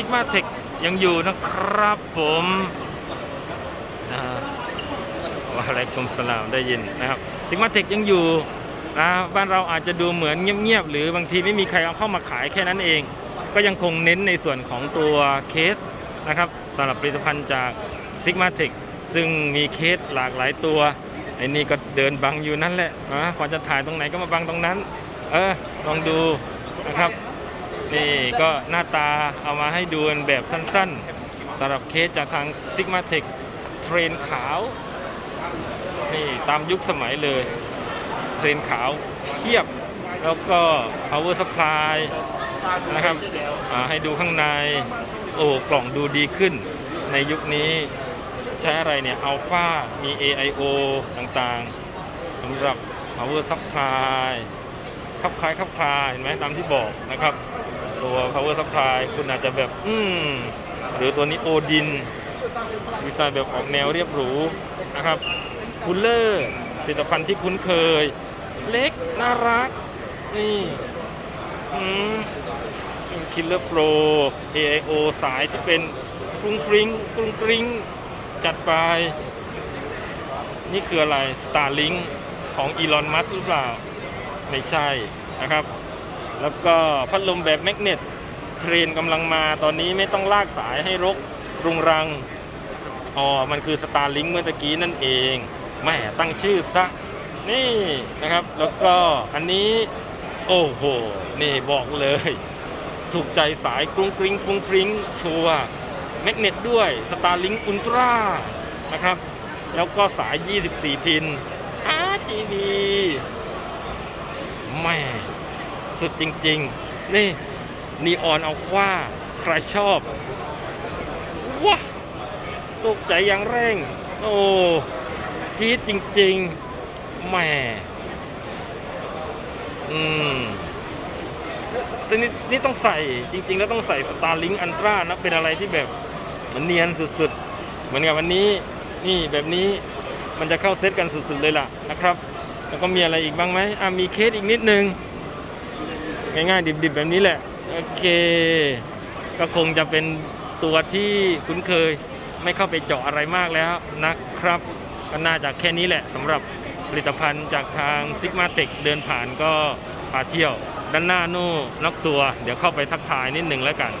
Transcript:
ซิกมาเทคยังอยู่นะครับผมอ่าวะอะไรกุมสลามได้ยินนะครับซิกมาเทคยังอยู่นะบ้านเราอาจจะดูเหมือนเงียบๆ หรือบางทีไม่มีใครเอาเข้ามาขายแค่นั้นเอง ก็ยังคงเน้นในส่วนของตัวเคสนะครับสำหรับผลิตภัณฑ์จากซิกมาเทคซึ่งมีเคสหลากหลายตัวไอ้นี่ก็เดินบังอยู่นั่นแหละนะพอจะถ่ายตรงไหนก็มาบังตรงนั้น เออลองดูนะครับ นี่ก็หน้าตาเอามาให้ดูกันแบบสั้นๆสำหรับเคสจากทาง Sigma Tech เทรนขาว นี่ตามยุคสมัยเลย เทรนขาวเทียบ แล้วก็ power supply นะครับให้ดูข้างใน โอ้กล่องดูดีขึ้น ในยุคนี้ใช้อะไรเนี่ยอัลฟามี AIO ต่างๆสำหรับ power supply คับคล้ายคับคลาเห็นไหมตามที่บอกนะครับ ตัว power supply คุณอาจจะแบบ อืม หรือตัวนี้โอดิน ดีไซน์แบบออกแนวเรียบหรูนะครับคูลเลอร์ผลิตภัณฑ์ที่คุ้นเคย เล็ก น่ารัก นี่ อืมคิลเลอร์โปร AIO สายที่เป็นฟรุ้งฟริ้งฟรุ้งฟริ้งจัดไป นี่คืออะไร Starlink ของอีลอนมัสหรือเปล่า ไม่ใช่นะครับ แล้วก็พัดลมแบบแมกเนตเทรนกำลังมาตอนนี้ไม่ต้องลากสายให้รกรุงรังอ๋อมันคือ Starlink เมื่อตะกี้นั่นเองแม่ตั้งชื่อซะนี่นะครับ แล้วก็อันนี้โอ้โห นี่บอกเลย ถูกใจสายกรุงกริงกรุงกริงชัวแมกเนตด้วย Starlink Ultra นะครับ แล้วก็สาย 24 พิน RGB สุดจริง ๆ นี่นีออนเอาคว้าใครชอบว้าตกใจอย่างแรงโอ้จี๊ดจริง ๆแหม่อืมแต่นี่นี่ต้องใส่จริง ๆ แล้วต้องใส่ Starlink Ultra นะ เป็นอะไรที่แบบมันเนียนสุดๆ เหมือนกับวันนี้นี่แบบนี้มันจะเข้าเซตกันสุดๆเลยล่ะนะครับ แล้วก็มีอะไรอีกบ้างไหมอะมีเคสอีกนิดนึง ง่ายๆดิบๆแบบนี้แหละ โอเค ก็คงจะเป็นตัวที่คุ้นเคย ไม่เข้าไปเจาะอะไรมากแล้วนะครับ ก็น่าจะแค่นี้แหละสำหรับผลิตภัณฑ์จากทาง Sigma Tech เดินผ่านก็พาเที่ยว ด้านหน้านู่นนอกตัว เดี๋ยวเข้าไปทักทายนิดนึงแล้วกัน